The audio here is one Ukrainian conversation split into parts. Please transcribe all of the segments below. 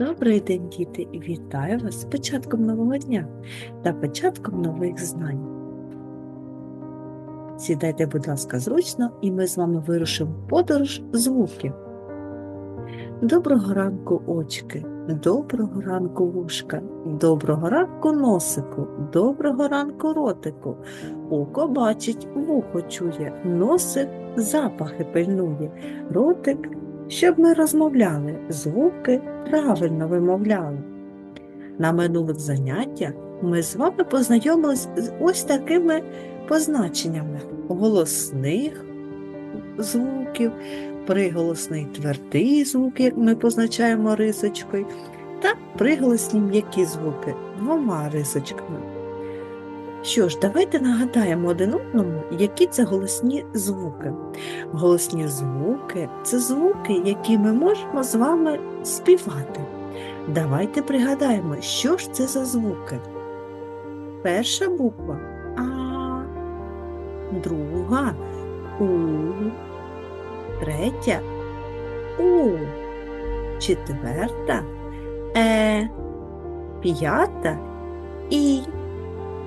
Добрий день, діти! Вітаю вас з початком нового дня та початком нових знань. Сідайте, будь ласка, зручно, і ми з вами вирушимо в подорож звуків. Доброго ранку, очки, доброго ранку, вушка, доброго ранку, носику, доброго ранку, ротику. Око бачить, вухо чує, носик запахи пильнує, ротик щоб ми розмовляли, звуки правильно вимовляли. На минулих заняттях ми з вами познайомились з ось такими позначеннями голосних звуків, приголосний твердий звук, як ми позначаємо рисочкою, та приголосні м'які звуки двома рисочками. Що ж, давайте нагадаємо один одному, які це голосні звуки. Голосні звуки це звуки, які ми можемо з вами співати. Давайте пригадаємо, що ж це за звуки. Перша буква А, друга У, третя У, четверта Е, п'ята І.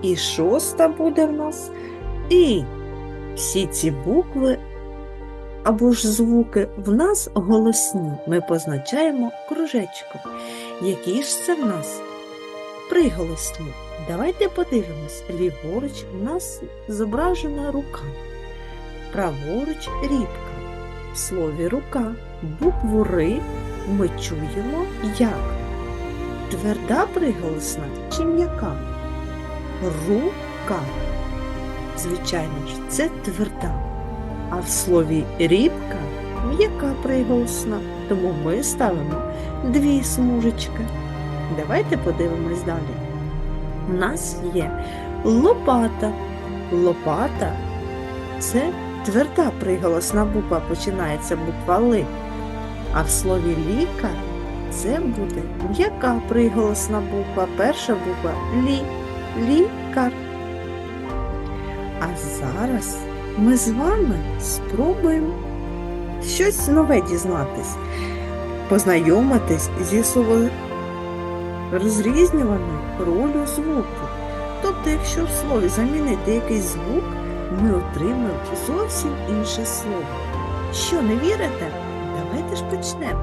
І шоста буде в нас І. Всі ці букви або ж звуки в нас голосні. Ми позначаємо кружечком. Які ж це в нас приголосні? Давайте подивимось. Ліворуч в нас зображена рука, праворуч рібка. В слові рука букву Ри ми чуємо як тверда приголосна чи м'яка. Рука. Звичайно ж, це тверда. А в слові рібка м'яка приголосна, тому ми ставимо дві смужечки. Давайте подивимось далі. У нас є лопата. Лопата це тверда приголосна буква, починається буква Ли. А в слові лікар це буде м'яка приголосна буква, перша буква Лі лікар. А зараз ми з вами спробуємо щось нове дізнатись, познайомитись зі розрізнюваною ролью звуку. Тобто, якщо в слові замінити якийсь звук, ми отримаємо зовсім інше слово. Що не вірите? Давайте ж почнемо.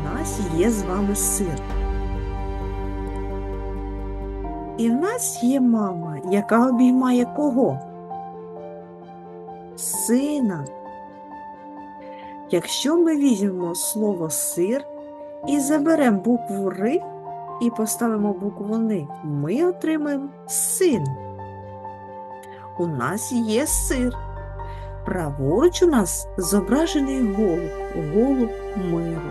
У нас є з вами сир. І в нас є мама, яка обіймає кого? Сина. Якщо ми візьмемо слово сир і заберемо букву Ри і поставимо букву Ни, ми отримаємо син. У нас є сир. Праворуч у нас зображений голуб, голуб миру.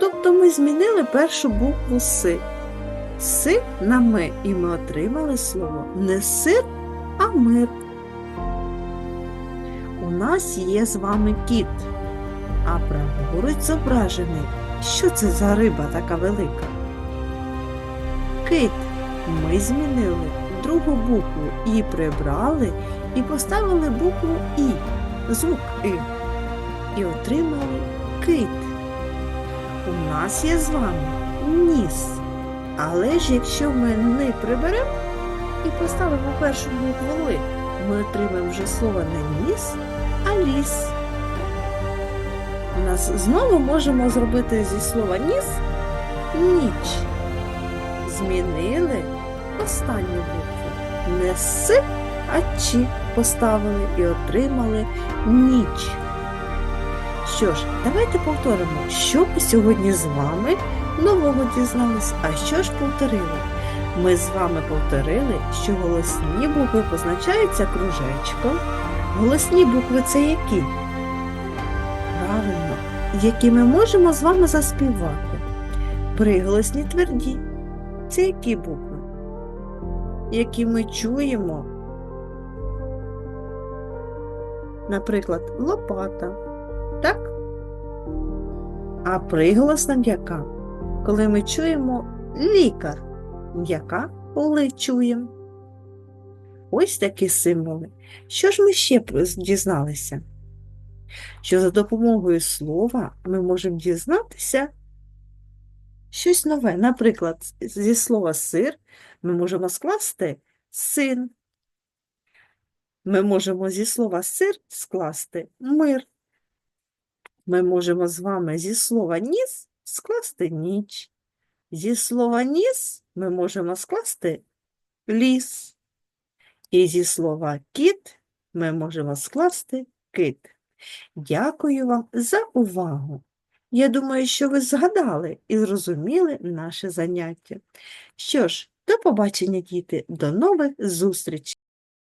Тобто ми змінили першу букву С. Си на ми, і ми отримали слово не сир, а мир. У нас є з вами кіт, а праворуч зображений. Що це за риба така велика? Кит. Ми змінили другу букву І прибрали і поставили букву І, звук І. І отримали кит. У нас є з вами ніс. Але ж якщо ми не приберемо і поставимо першу букву ми отримаємо вже слово не ніс, а ліс. Нас знову можемо зробити зі слова ніс ніч. Змінили останню букву. Не с, а чи поставили і отримали ніч. Що ж, давайте повторимо, що ми сьогодні з вами нового дізнались. А що ж повторили? Ми з вами повторили, що голосні букви позначаються кружечком. Голосні букви це які? Правильно, які ми можемо з вами заспівати. Приголосні тверді. Це які букви? Які ми чуємо. Наприклад, лопата. Так? А приголосна м'яка коли ми чуємо лікар, м'яка коли чуємо. Ось такі символи. Що ж ми ще дізналися? Що за допомогою слова ми можемо дізнатися щось нове. Наприклад, зі слова сир ми можемо скласти син. Ми можемо зі слова сир скласти мир. Ми можемо з вами зі слова ніс скласти ніч. Зі слова ніс ми можемо скласти ліс. І зі слова кіт ми можемо скласти кит. Дякую вам за увагу. Я думаю, що ви згадали і зрозуміли наше заняття. Що ж, до побачення, діти, до нових зустрічей!